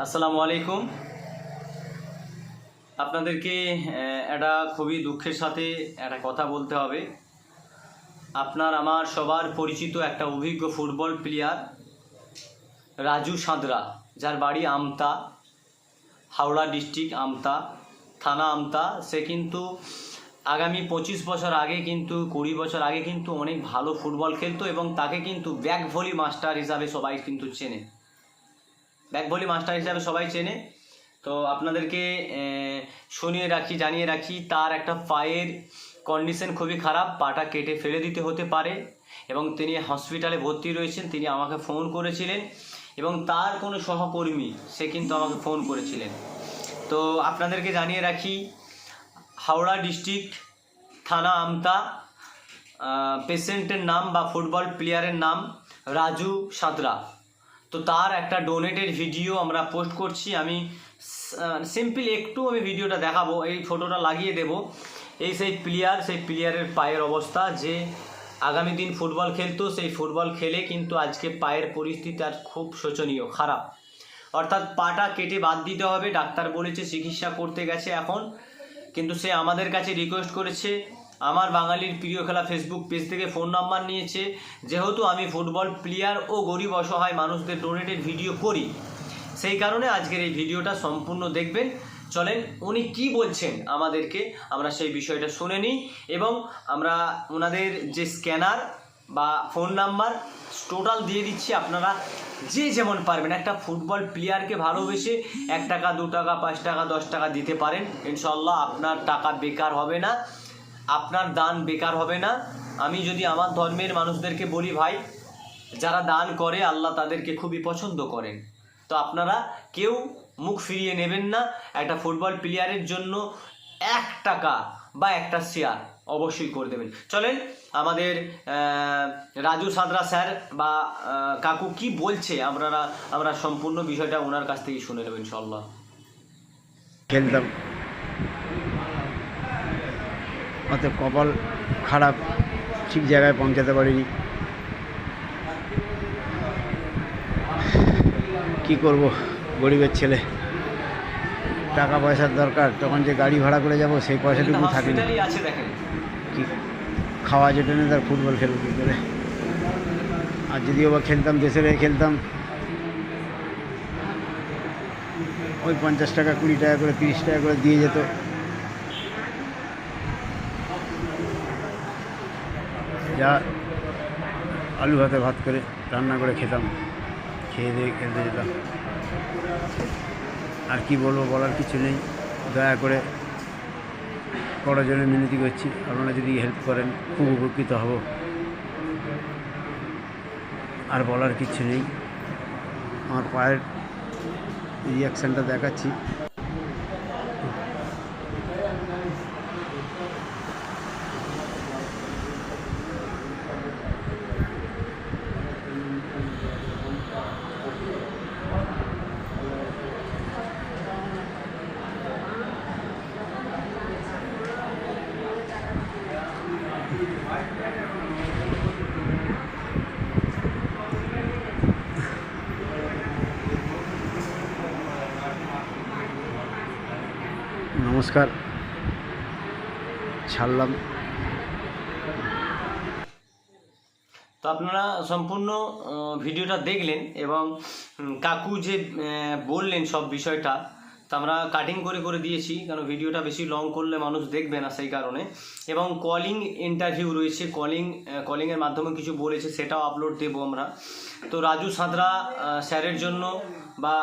আসসালামু আলাইকুম। আপনাদেরকে একটা খুবই দুঃখের সাথে একটা কথা বলতে হবে। আপনার, আমার সবার পরিচিত একটা অভিজ্ঞ ফুটবল প্লেয়ার, রাজু সাঁতরা, যার বাড়ি আমতা, হাওড়া ডিস্ট্রিক্ট আমতা, থানা আমতা। সে কিন্তু আগামী পঁচিশ বছর আগে কিন্তু, কুড়ি বছর আগে কিন্তু অনেক ভালো ফুটবল খেলতো এবং তাকে কিন্তু ব্যাক ভলি মাস্টার হিসাবে সবাই কিন্তু চেনে। ব্যাক ভলি মাস্টার হিসাবে সবাই চেনে। তো আপনাদেরকে শুনিয়ে রাখি, জানিয়ে রাখি, তার একটা পায়ের কন্ডিশন খুবই খারাপ, পাটা কেটে ফেলে দিতে হতে পারে এবং তিনি হসপিটালে ভর্তি রয়েছেন, তিনি আমাকে ফোন করেছিলেন এবং তার কোনো সহকর্মী, সে কিন্তু আমাকে ফোন করেছিলেন। তো আপনাদেরকে জানিয়ে রাখি, হাওড়া ডিস্ট্রিক্ট থানা আমতা পেশেন্টের নাম বা ফুটবল প্লেয়ারের নাম রাজু সাঁতরা। তো তার একটা ডোনেটের ভিডিও আমরা পোস্ট করছি। আমি সিম্পল একটু আমি ভিডিওটা দেখাবো। এই ফটোটা লাগিয়ে দেব। এই সেই প্লেয়ার সেই প্লেয়ারের পায়ের অবস্থা যে আগামী দিন ফুটবল খেলতো, সেই ফুটবল খেলে কিন্তু আজকে পায়ের পরিস্থিতি আর খুব শোচনীয়, খারাপ। অর্থাৎ পাটা কেটে বাদ দিতে হবে। ডাক্তার বলেছে চিকিৎসা করতে গেছে এখন। কিন্তু সে আমাদের কাছে রিকোয়েস্ট করেছে আমার বাঙালির প্রিয় খেলা ফেসবুক পেজ থেকে ফোন নাম্বার নিয়েছে। যেহেতু আমি ফুটবল প্লেয়ার ও গরিব অসহায় মানুষদের ডোনেটেড ভিডিও করি, সেই কারণে আজকের এই ভিডিওটা সম্পূর্ণ দেখবেন। চলেন উনি কি বলছেন আমাদেরকে, আমরা সেই বিষয়টা শুনে নিই এবং আমরা ওনাদের যে স্ক্যানার বা ফোন নাম্বার টোটাল দিয়ে দিচ্ছি আপনারা যে যেমন পারবেন। একটা ফুটবল প্লেয়ারকে ভালোবেসে এক টাকা, দু টাকা, পাঁচ টাকা, দশ টাকা দিতে পারেন। ইনশাল্লাহ আপনার টাকা বেকার হবে না। আপনার দান বেকার হবে না। আমি যদি আমার ধর্মের মানুষদেরকে বলি, ভাই, যারা দান করে, আল্লাহ তাদেরকে খুবই পছন্দ করেন। তো আপনারা কেউ মুখ ফিরিয়ে নেবেন না। একটা ফুটবল প্লেয়ারের জন্য এক টাকা বা একটা শেয়ার অবশ্যই করে দেবেন। চলেন, আমাদের রাজু সাদরা স্যার বা কাকু কি বলছে? আপনারা, আমরা সম্পূর্ণ বিষয়টা ওনার কাছ থেকেই শুনে নেবেন ইনশাল্লাহ খেলতাম। অত কপাল খারাপ ঠিক জায়গায় পৌঁছাতে পারিনি। কি করব গরিবের ছেলে। টাকা পয়সার দরকার তখন যে গাড়ি ভাড়া করে যাব সেই পয়সাটুকু থাকে না কি খাওয়া যেটা না তার ফুটবল খেলব কী করে? আর যদিও বা খেলতাম দেশের হয়ে খেলতাম ওই পঞ্চাশ টাকা কুড়ি টাকা করে তিরিশ টাকা করে দিয়ে যেত। যা আলু ভাতে ভাত করে রান্না করে খেতাম, খেয়ে দিয়ে খেলতে যেতাম। আর কি বলব বলার কিছু নেই, দয়া করে বড়জনের মিনতি করছি, আপনারা যদি হেল্প করেন, খুব উপকৃত হব। আর বলার কিছু নেই, আমার পায়ের রিয়াকশানটা দেখাচ্ছি। নমস্কার। ছাড়লাম। তো আপনারা সম্পূর্ণ ভিডিওটা দেখলেন এবং কাকু যে বললেন সব বিষয়টা তো আমরা কাটিং করে করে দিয়েছি কারণ ভিডিওটা বেশি লং করলে মানুষ দেখবে না সেই কারণে। এবং কলিং ইন্টারভিউ রয়েছে কলিং কলিংয়ের মাধ্যমে কিছু বলেছে, সেটাও আপলোড দেবো আমরা। তো রাজু সাঁতরা স্যারের জন্য বা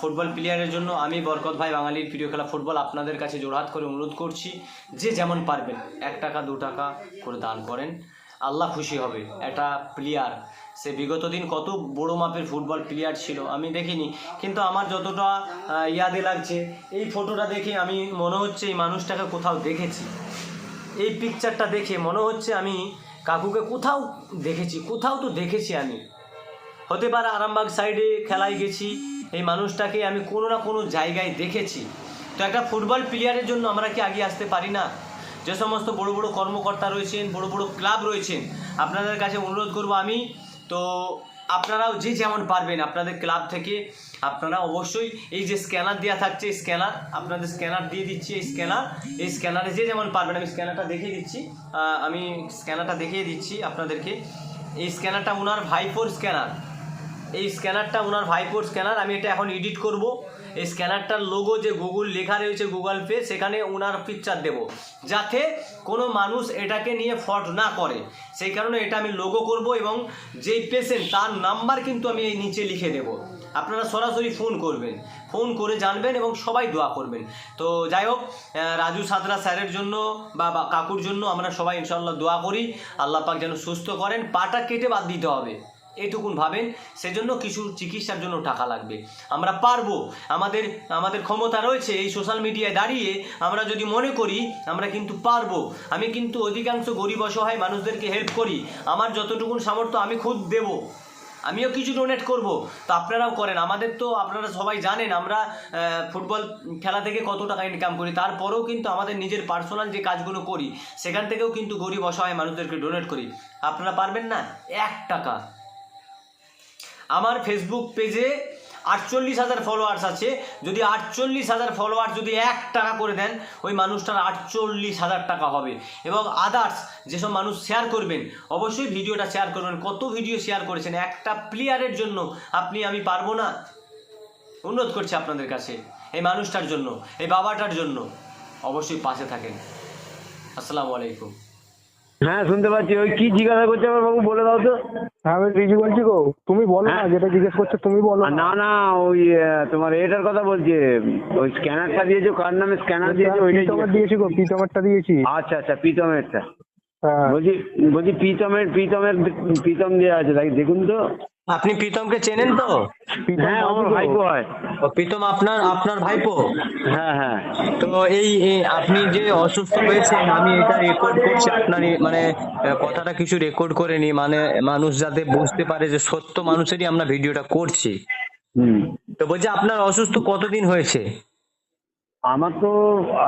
ফুটবল প্লেয়ারের জন্য আমি বরকত ভাই বাঙালির প্রিয় খেলা ফুটবল আপনাদের কাছে জোড়হাত করে অনুরোধ করছি, যে যেমন পারবেন, এক টাকা, দু টাকা করে দান করেন। আল্লাহ খুশি হবে একটা প্লেয়ার সে বিগত দিন কত বড় মাপের ফুটবল প্লেয়ার ছিল, আমি দেখিনি। কিন্তু আমার যতটা ইয়াদে লাগছে, এই ফটোটা দেখে আমি মনে হচ্ছে এই মানুষটাকে কোথাও দেখেছি। এই পিকচারটা দেখে মনে হচ্ছে আমি কাকুকে কোথাও দেখেছি, কোথাও তো দেখেছি আমি। হতে পারে আরামবাগ সাইডে খেলায় গেছি, এই মানুষটাকে আমি কোনো না কোনো জায়গায় দেখেছি। তো একটা ফুটবল প্লেয়ারের জন্য আমরা কি আগে আসতে পারি না? যে সমস্ত বড় বড় কর্মকর্তা রয়েছেন, বড় বড় ক্লাব রয়েছেন, আপনাদের কাছে অনুরোধ করব আমি। তো আপনারাও যে যেমন পারবেন আপনাদের ক্লাব থেকে, আপনারা অবশ্যই এই যে স্ক্যানার দেওয়া থাকছে স্ক্যানার, আপনাদের স্ক্যানার দিয়ে দিচ্ছি, এই স্ক্যানার, এই স্ক্যানারে যে যেমন পারবেন, আমি স্ক্যানারটা দেখিয়ে দিচ্ছি আমি স্ক্যানারটা দেখিয়ে দিচ্ছি আপনাদেরকে। এই স্ক্যানারটা ওনার ভাইপোর স্ক্যানার, এই স্ক্যানারটা ওনার ভাইপোর স্ক্যানার, আমি এটা এখন এডিট করব। এই স্ক্যানারটার লোগো যে গুগল লেখা রয়েছে গুগল পে সেখানে ওনার পিকচার দেব, যাতে কোনো মানুষ এটাকে নিয়ে ফট না করে। সেই কারণে এটা আমি লোগো করব এবং যেই পেশেন্ট তার নাম্বার কিন্তু আমি এই নিচে লিখে দেব। আপনারা সরাসরি ফোন করবেন। ফোন করে জানবেন এবং সবাই দোয়া করবেন। তো যাই হোক রাজু সাদরা স্যারের জন্য বা কাকুর জন্য আমরা সবাই ইনশাল্লাহ দোয়া করি। আল্লাহ পাক যেন সুস্থ করেন। পাটা কেটে বাদ দিতে হবে। এটুকুন ভাবেন, সেজন্য কিছু চিকিৎসার জন্য টাকা লাগবে। আমরা পারব। আমাদের আমাদের ক্ষমতা রয়েছে এই সোশ্যাল মিডিয়ায় দাঁড়িয়ে। আমরা যদি মনে করি, আমরা কিন্তু পারব। আমি কিন্তু অধিকাংশ গরিব অসহায় মানুষদেরকে হেল্প করি। আমার যতটুকুন সামর্থ্য, আমি খুদ দেব। আমিও কিছু ডোনেট করব। তো আপনারাও করেন। আমাদের তো, আপনারা সবাই জানেন, আমরা ফুটবল খেলা থেকে কত টাকা ইনকাম করি। তারপরেও কিন্তু আমাদের নিজের পার্সোনাল যে কাজগুলো করি, সেখান থেকেও কিন্তু গরিব অসহায় মানুষদেরকে ডোনেট করি। আপনারা পারবেন না? এক টাকা। আমার ফেসবুক পেজে আটচল্লিশ হাজার ফলোয়ার্স আছে। যদি আটচল্লিশ হাজার ফলোয়ার যদি এক টাকা করে দেন, ওই মানুষটার আটচল্লিশ হাজার টাকা হবে। এবং আদার্স যেসব মানুষ শেয়ার করবেন, অবশ্যই ভিডিওটা শেয়ার করবেন। কত ভিডিও শেয়ার করেছেন? একটা প্লেয়ারের জন্য আপনি, আমি পারব না? অনুরোধ করছি আপনাদের কাছে, এই মানুষটার জন্য, এই বাবাটার জন্য। অবশ্যই পাশে থাকেন। আসসালামু আলাইকুম। হ্যাঁ শুনতে পাচ্ছি। ওই কি জিজ্ঞাসা করছে আমার বাবু বলে দাও তো। হ্যাঁ আমি কিছু বলছি গো। তুমি বলো না হ্যাঁ। যেটা জিজ্ঞেস করছ তুমি বলো না। না ওই তোমার এটার কথা বলছে। ওই স্ক্যানারটা দিয়েছ কার নামে স্ক্যানার দিয়েছ ওইটাই তোমার দিয়েছি গো পিতমারটা দিয়েছি। আচ্ছা আচ্ছা প্রীতমেরটা। হ্যাঁ। বলছি বলছি প্রীতমের প্রীতমের প্রীতম দেওয়া আছে তাই দেখুন তো। আপনি প্রীতমকে চেনেন তো? প্রীতম হ্যাঁ আমার ভাইপো হয়। প্রীতম আপনার আপনার ভাইপো? হ্যাঁ হ্যাঁ। তো এই আপনি যে অসুস্থ হয়েছেন আমি এটা রেকর্ড করছি আপনার মানে কথাটা কিছু রেকর্ড করে নি মানে মানুষ যাতে বুঝতে পারে যে সত্য মানুষেরই আমরা ভিডিওটা করছি। হুম। তো বলছি আপনার অসুস্থ কতদিন হয়েছে? আমার তো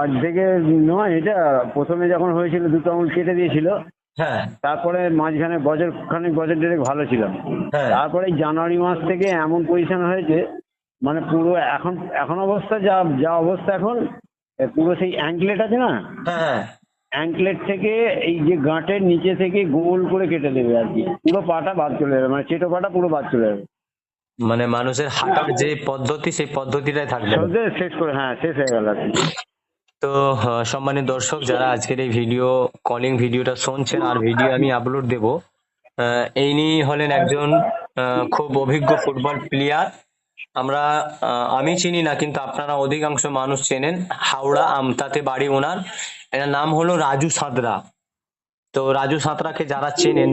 আজ থেকে নয় এটা প্রথমে যখন হয়েছিল দুটো আঙুল কেটে দিয়েছিল। হ্যাঁ। তারপরে মাঝখানে বছর খানিক বছর দেড়েক ভালো ছিলাম হ্যাঁ। তারপরে জানুয়ারি মাস থেকে এমন পজিশন হয়েছে মানে পুরো এখন এখন অবস্থা যা যা অবস্থা এখন পুরো সেই অ্যাঙ্কলেট আছে না? হ্যাঁ অ্যাঙ্কলেট থেকে এই যে গাঁটের নিচে থেকে গোল করে কেটে দেবে আর কি। পুরো পাটা বাদ চলে যাবে মানে চেটো পাটা পুরো বাদ চলে যাবে। মানে মানুষের হাঁটার যে পদ্ধতি সেই পদ্ধতিটাই থাকবে। শেষ করে হ্যাঁ শেষ হয়ে গেল আর কি। তো সম্মানিত দর্শক, যারা আজকের এই ভিডিও কলিং ভিডিওটা শুনছেন, আর ভিডিও আমি আপলোড দেব ইনি হলেন একজন খুব অভিজ্ঞ ফুটবল প্লেয়ার আমরা আমি চিনি না, কিন্তু আপনারা অধিকাংশ মানুষ চেনেন, হাওড়া আমতাতে বাড়ি ওনার। এনার নাম হলো রাজু সাঁতরা। তো রাজু সাঁতরাকে যারা চেনেন,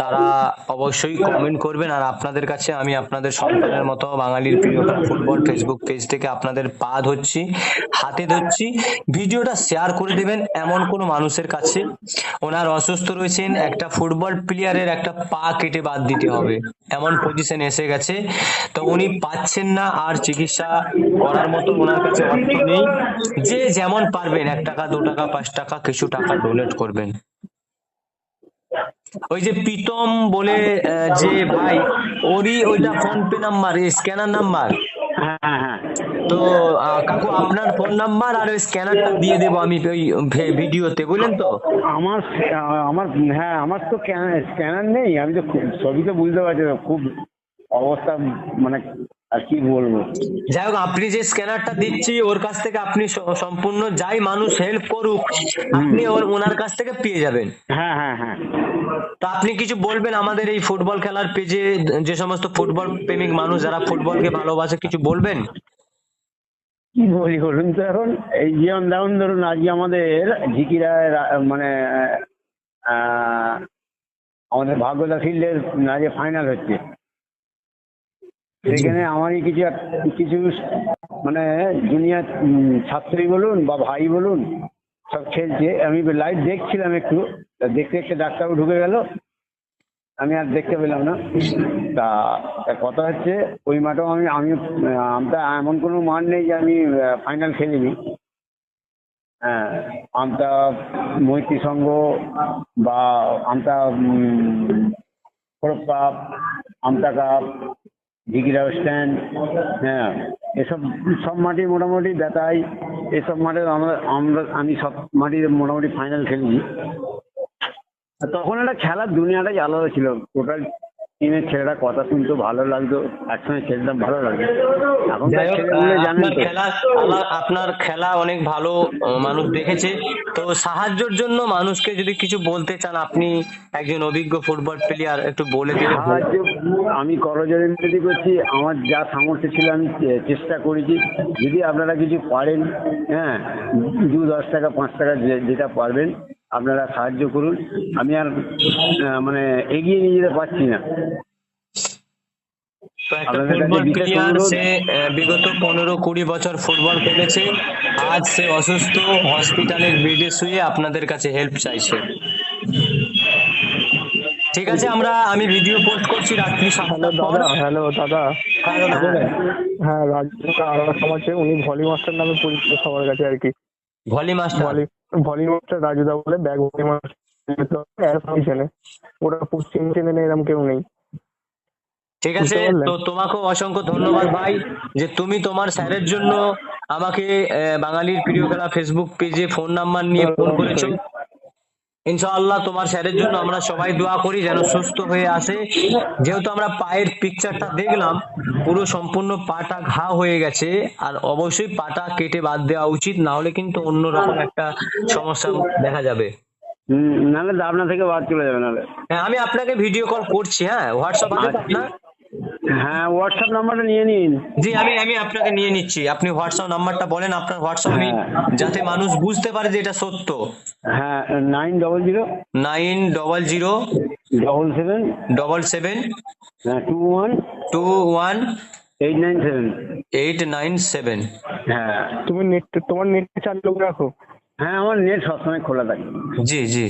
তারা অবশ্যই কমেন্ট করবেন। আর আপনাদের কাছে আমি আপনাদের সন্তানের মতো বাঙালির প্রিয় ফুটবল ফেসবুক পেজ থেকে আপনাদের পা ধরছি, হাতে ধরছি। ভিডিওটা শেয়ার করে দেবেন এমন কোনো মানুষের কাছে। ওনার অসুস্থ রয়েছেন, একটা ফুটবল প্লেয়ারের একটা পা কেটে বাদ দিতে হবে। এমন পজিশন এসে গেছে। তো উনি পাচ্ছেন না, আর চিকিৎসা করার মতো ওনার কাছে অর্থ নেই। যে যেমন পারবেন, এক টাকা, দু টাকা, পাঁচ টাকা, কিছু টাকা ডোনেট করবেন। ওই যে প্রীতম বলে যে ভাই ওরই ওইটা PhonePe number scanner number হ্যাঁ হ্যাঁ হ্যাঁ তো কাকু আপনার ফোন নাম্বার আর ওই স্ক্যানারটা দিয়ে দেবো আমি ওই ভিডিওতে বুঝলেন তো? আমার আমার হ্যাঁ আমার তো স্ক্যানার নেই আমি তো সবই তো বুঝতে পারছি খুব অবস্থা মানে আর কি বলব? যাই হোক আপনি যে স্ক্যানারটা দিচ্ছি ওর কাছ থেকে আপনি সম্পূর্ণ যাই মানুষ হেল্প করুক আপনি ওর ওনার কাছ থেকে পেয়ে যাবেন। হ্যাঁ হ্যাঁ হ্যাঁ। তো আপনি কিছু বলবেন আমাদের এই ফুটবল খেলার পেজে, যে সমস্ত ফুটবল প্রেমিক মানুষ যারা ফুটবলকে ভালোবাসে, কিছু বলবেন? কি বলি বলুন তো এখন? এই যেমন যেমন ধরুন আজকে আমাদের ঝিকিরা মানে আমাদের ভাগ্যদা ফিল্ডের আজকে ফাইনাল হচ্ছে। সেখানে আমারই কিছু কিছু মানে জুনিয়র ছাত্রী বলুন বা ভাই বলুন, সব খেলছে। আমি লাইভ দেখছিলাম একটু। তা দেখতে দেখতে ডাক্তারও ঢুকে গেল। আমি আর দেখতে পেলাম না। তা কথা হচ্ছে, ওই মাঠেও আমি আমি আমতা এমন কোনো মাঠ নেই যে আমি ফাইনাল খেলিনি। হ্যাঁ আমতা মৈত্রী সংঘ বা খড়গ কাপ আমতা কাপ ঝিকিরাও স্ট্যান্ড হ্যাঁ এসব সব মাটি মোটামুটি বেতাই এসব মাঠে আমরা আমরা, আমি সব মাটির মোটামুটি ফাইনাল খেলেছি তখন একটা খেলার দুনিয়াটাই আলাদা ছিল টোটাল টিমের ছেলেরা কথা শুনতো ভালো লাগতো একসঙ্গে খেলতাম ভালো লাগতো। এখন খেলা আপনার খেলা অনেক ভালো মানুষ দেখেছে। তো সাহায্যের জন্য মানুষকে যদি কিছু বলতে চান আপনি একজন অভিজ্ঞ ফুটবল প্লেয়ার একটু বলে দিন সাহায্য আমি করজোড়ে করছি আমার যা সামর্থ্য ছিল আমি চেষ্টা করেছি। যদি আপনারা কিছু পারেন হ্যাঁ দু দশ টাকা পাঁচ টাকা যেটা পারবেন আপনারা সাহায্য করুন। আমি আর আহ, মানে এগিয়ে নিয়ে যেতে পারছি না। বিগত পনেরো কুড়ি বছর ফুটবল খেলেছে। আজ সে অসুস্থ হসপিটালের বেডে শুয়ে আপনাদের কাছে হেল্প চাইছে। ঠিক আছে আমরা আমি ভিডিও পোস্ট করছি রাত্রি হ্যালো দাদা হ্যালো দাদা। হ্যাঁ। হ্যাঁ রাজু আলাদা সমাজে উনি ভলি মাস্টার নামে পরিচিত সবার কাছে আর কি। Volley master. ভলি মাস্টার রাজুদা বলে ব্যাগ ভলি মাস্টার। ওটা পশ্চিম চেনে এরকম কেউ নেই। ঠিক আছে তো তোমাকেও অসংখ্য ধন্যবাদ ভাই যে তুমি তোমার স্যারের জন্য আমাকে বাঙালির প্রিয় খেলা ফেসবুক পেজে ফোন নাম্বার নিয়ে ফোন করেছ। ইনশাআল্লাহ তোমার স্যারের জন্য আমরা সবাই দোয়া করি যেন সুস্থ হয়ে আসে। যেহেতু আমরা পায়ের পিকচারটা দেখলাম পুরো সম্পূর্ণ পাটা ঘা হয়ে গেছে আর অবশ্যই পাটা কেটে বাদ দেওয়া উচিত না হলে কিন্তু অন্যরকম একটা সমস্যা দেখা যাবে। হুম, নাহলে দাবনা থেকে বাদ চলে যাবে নাহলে। হ্যাঁ আমি আপনাকে ভিডিও কল করছি হ্যাঁ হোয়াটসঅ্যাপ আছে আপনার? হ্যাঁ হোয়াটসঅ্যাপ নাম্বারটা নিয়ে নিন। জি আমি আমি আপনাকে নিয়ে নিচ্ছি। আপনি হোয়াটসঅ্যাপ নাম্বারটা বলেন আপনার হোয়াটসঅ্যাপ আমি হ্যাঁ। যাতে মানুষ বুঝতে পারে যে এটা সত্য। হ্যাঁ nine double zero nine double zero double seven double seven হ্যাঁ two one two one eight nine seven eight nine seven হ্যাঁ। তুমি নেট তোমার নেট চালু রাখো। হ্যাঁ আমার নেট সবসময় খোলা থাকে। জি জি।